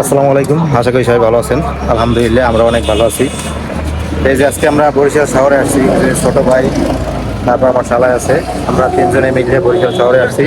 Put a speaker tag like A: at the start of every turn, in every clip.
A: আসসালামু আলাইকুম। আশা করি সবাই ভালো আছেন। আলহামদুলিল্লাহ, আমরা অনেক ভালো আছি। এই যে আজকে আমরা বরিশাল শহরে আসছি ছোট ভাই, তারপর আমার শালায় আছে। আমরা তিনজনে মিলে বরিশাল শহরে আসছি।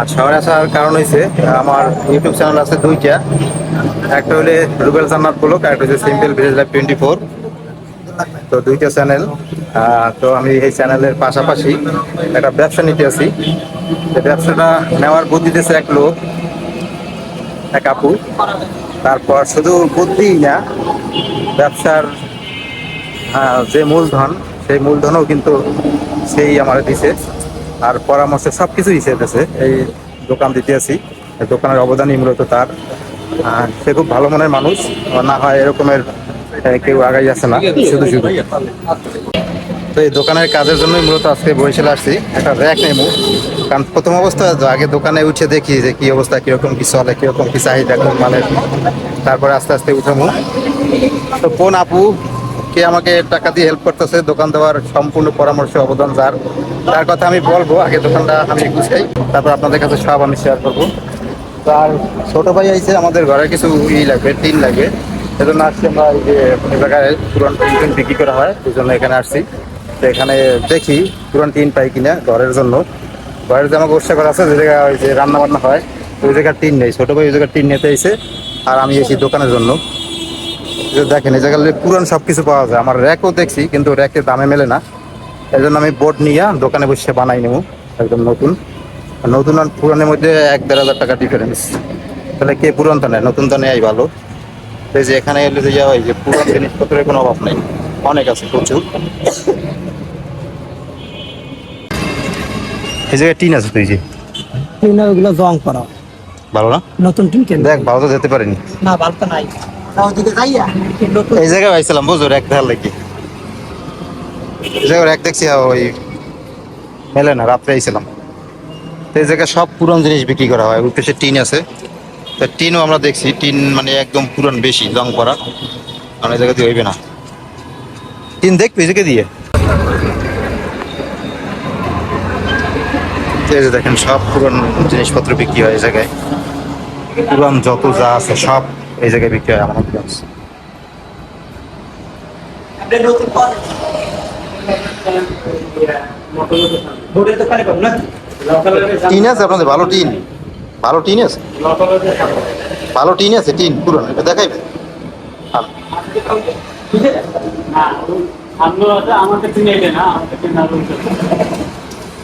A: আর শহরে আসার কারণ হয়েছে আমার ইউটিউব চ্যানেল আছে দুইটা। একটা হলে রুবেল জান্নাত ব্লগ আর একটা হচ্ছে simple village life twenty four. তো দুইটা চ্যানেল তো আমি এই চ্যানেলের পাশাপাশি একটা ব্যবসা নিতে আছি। এই ব্যবসাটা নেওয়ার বুদ্ধি দিতেছে এক লোক, এক আপু। তারপর শুধু বুদ্ধি না, ব্যবসার যে মূলধন, সেই মূলধনও কিন্তু সেই আমার দিছে। আর পরামর্শ সব কিছু দিছে দিতেছে এই দোকান দিতে আছি। দোকানের অবদানই মূলত তার। সে খুব ভালো মনের মানুষ না হয় এরকমের কেউ আগাই যাচ্ছে না, শুধু শুধু। তো এই দোকানের কাজের জন্যই মূলত আজকে বরিশালে আসছি। একটা র্যাক নেব। কারণ প্রথম অবস্থা আগে দোকানে উঠে দেখি যে কি অবস্থা, কীরকম কি চলে, কীরকম কি চাহিদা, কোন মালের। তারপরে আস্তে আস্তে উঠামু তো কোন আপু কে আমাকে টাকা দিয়ে হেল্প করতেছে, দোকান দেওয়ার সম্পূর্ণ পরামর্শ, অবদান যার। তার কথা আমি বলব, আগে দোকানটা আমি গুছাই, তারপর আপনাদের কাছে সব আমি শেয়ার করব। তার ছোট ভাই আইছে, আমাদের ঘরে কিছু ই লাগবে, টিন লাগবে। সেজন্য আসছি আমরা এই যে এলাকায় পুরান বিক্রি করা হয়, এই জন্য এখানে আসছি। তো এখানে দেখি পুরান টিন পাই কিনা ঘরের জন্য। ঘরের যে আমার গোষ্ঠা করা আছে, যে জায়গায় ওই যে রান্না বান্না হয়, ওই জায়গার টিন নেই। ছোটো ভাই ওই জায়গার টিন নিতে এসে আর আমি এসি দোকানের জন্য। দেখেন, এই জায়গায় পুরান সব কিছু পাওয়া যায়। আমার র্যাকও দেখছি, কিন্তু র্যাকের দামে মেলে না। এই জন্য আমি বোর্ড নিয়ে দোকানে বসে বানাই নেব, একদম নতুন। নতুন আর পুরানের মধ্যে এক দেড় হাজার টাকা ডিফারেন্স তাহলে কে পুরানটা নেয়? নতুনটা নেয় ভালো। তো এই যে এখানে এলে যে হয়, যে পুরান জিনিসপত্রের কোনো অভাব নেই। অনেক আছে প্রচুর। এই জায়গায় টিন আছে তুই যে?
B: টিন ওগুলো জং করা।
A: ভালো না?
B: নতুন টিন কেন।
A: দেখ ভালো তো যেতে পারিনি।
B: না বালকা নাই। না ওদিকে যাইয়া নতুন
A: এই জায়গায় আইছিলাম বুঝো র্যাক দেখার লাগি। এই জায়গায় র্যাক দেখছি ওই মেলে না রাত্রে আইছিলাম। এই জায়গায় সব পুরান জিনিস বিক্রি করা হয় ওই পাশে টিন আছে। তা টিনও আমরা দেখছি টিন মানে একদম পুরান বেশি জং করা। কারণ এই জায়গা দিয়ে হইবে না। দেখবি এই জায়গা দিয়ে। দেখেন, সব পুরান জিনিসপত্র বিক্রি হয় এই জায়গায়। পুরান যত যা আছে সব এই জায়গায় বিক্রি হয়
B: পাবো না
A: টিন আছে আপনাদের? ভালো টিন। ভালো টিন আছে? ভালো টিন আছে, টিন পুরনো। এটা দেখাইবে আর
C: আমাকে চিনে না আমাকে চিনা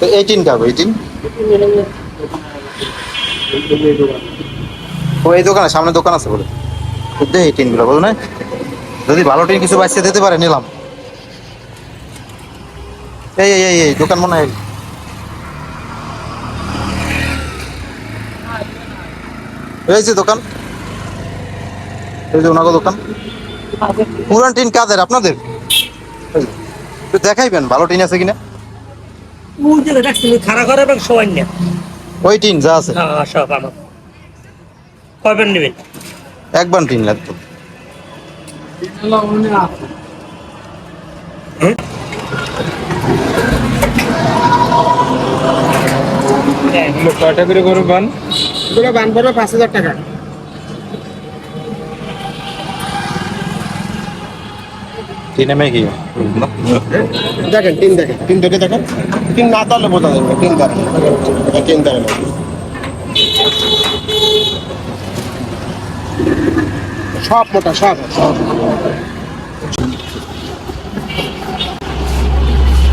A: তো এই টিন খাবে এই ও, এই সামনে দোকান আছে বলে। এই বলো না যদি ভালো টিন কিছু বাঁচিয়ে দিতে পারে, নিলাম। এই এই এই দোকান মনে হয়। এই দোকান। এই যে ওনাগো দোকান। পুরান টিন কাদের আপনাদের? দেখাইবেন ভালো টিন আছে কিনা?
B: ওই যে রাখছি খাড়া করে এবং সবাই
A: ওই টিন যা আছে।
B: হ্যাঁ সব আমার। কয়বার নেবেন?
A: একবার টিন লাগতো
C: এগুলো কয়টা করে গরু বান? এগুলো বান পড়বে পাঁচ হাজার টাকা।
A: টিনে মেয়ে কি?
C: দেখেন তিন দেখেন। তিন দেখে দেখেন। তিন না তাহলে বোঝা যাবে না, তিন দেখেন তিন দেখেন সব মোটা সব।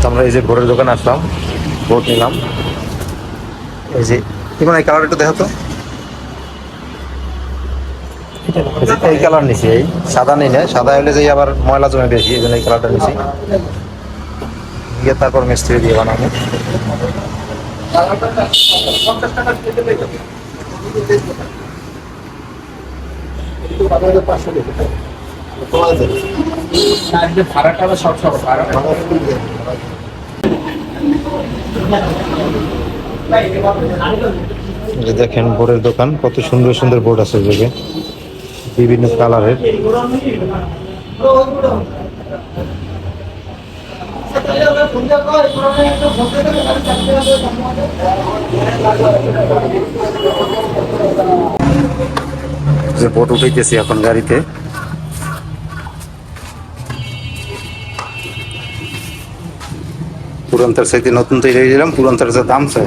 A: আমরা এই যে বোর্ডের দোকানে আসলাম ভোট নিলাম। এই যে এখন এই কালার একটু দেখো তো এই কালার নিছি, এই সাদা নেই না, সাদা হলে যে আবার ময়লা জমে বেশি, এই জন্য এই কালারটা নিছি। দিয়ে তারপর মিস্ত্রি দিয়ে বানাবো।
C: ভাড়াটা
A: দেখেন বোর্ডের দোকান, কত সুন্দর সুন্দর বোর্ড আছে জায়গায়। বিভিন্ন কালারের। যে বোট উঠাইতেছি এখন গাড়িতে। পুরান্তার সাইতে নতুন তৈরি হয়ে গেলাম, পুরান্তার যে দাম চাই।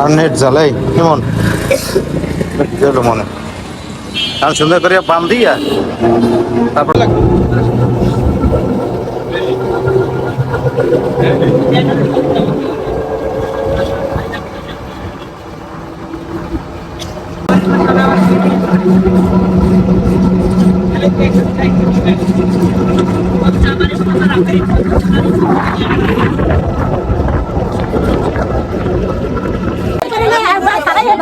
A: আর নেট জ্বালাই কেমন? গেল মনে। আমি সুন্দর করে বাম দিয়া। তারপর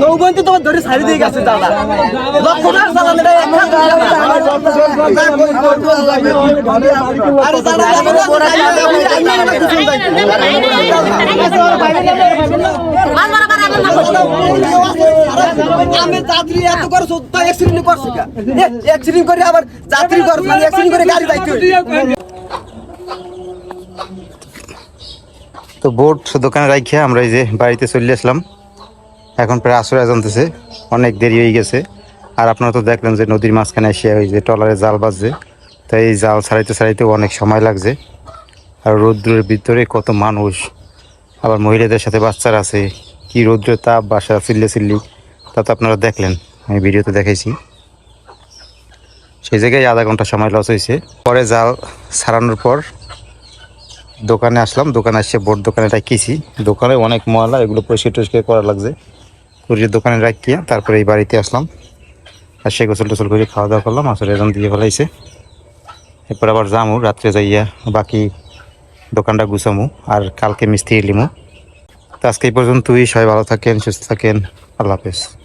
B: নৌবন্তি তোমার ধরে সারি দিয়ে গেছে দাদা লক্ষ টাকা হাজার আরে দাদা মানে
A: তো বোট দোকানে রাখে আমরা এই যে বাড়িতে চলে আসলাম। এখন প্রায় আসরে জানতেছে, অনেক দেরি হয়ে গেছে। আর আপনারা তো দেখলেন যে নদীর মাঝখানে এসে ওই যে টলারে জাল বাজছে। তাই এই জাল ছাড়াইতে ছাড়াইতেও অনেক সময় লাগছে। আর রৌদ্রের ভিতরে কত মানুষ, আবার মহিলাদের সাথে বাচ্চারা আছে। কি রৌদ্র তাপ, বাসা চিল্লে চিল্লি তা তো আপনারা দেখলেন। আমি ভিডিওতে দেখাইছি। সেই জায়গায় আধা ঘণ্টা সময় লস হয়েছে। পরে জাল ছাড়ানোর পর দোকানে আসলাম। দোকানে আসছে বোর্ড দোকানে রাখিয়েছি দোকানে অনেক ময়লা, এগুলো পরিষ্কার টরিষ্কার করা লাগছে। করিয়ে দোকানে রাখিয়া তারপরে এই বাড়িতে আসলাম। আর সে গোসল টোসল করে খাওয়া দাওয়া করলাম আসলে এরকম দিয়ে ফেলাইছে। এরপর আবার যামু, রাত্রে যাইয়া বাকি দোকানটা গুছামু। আর কালকে মিস্ত্রি লিমু তো আজকে এই পর্যন্তই। সবাই ভালো থাকেন সুস্থ থাকেন। আল্লাহ হাফেজ।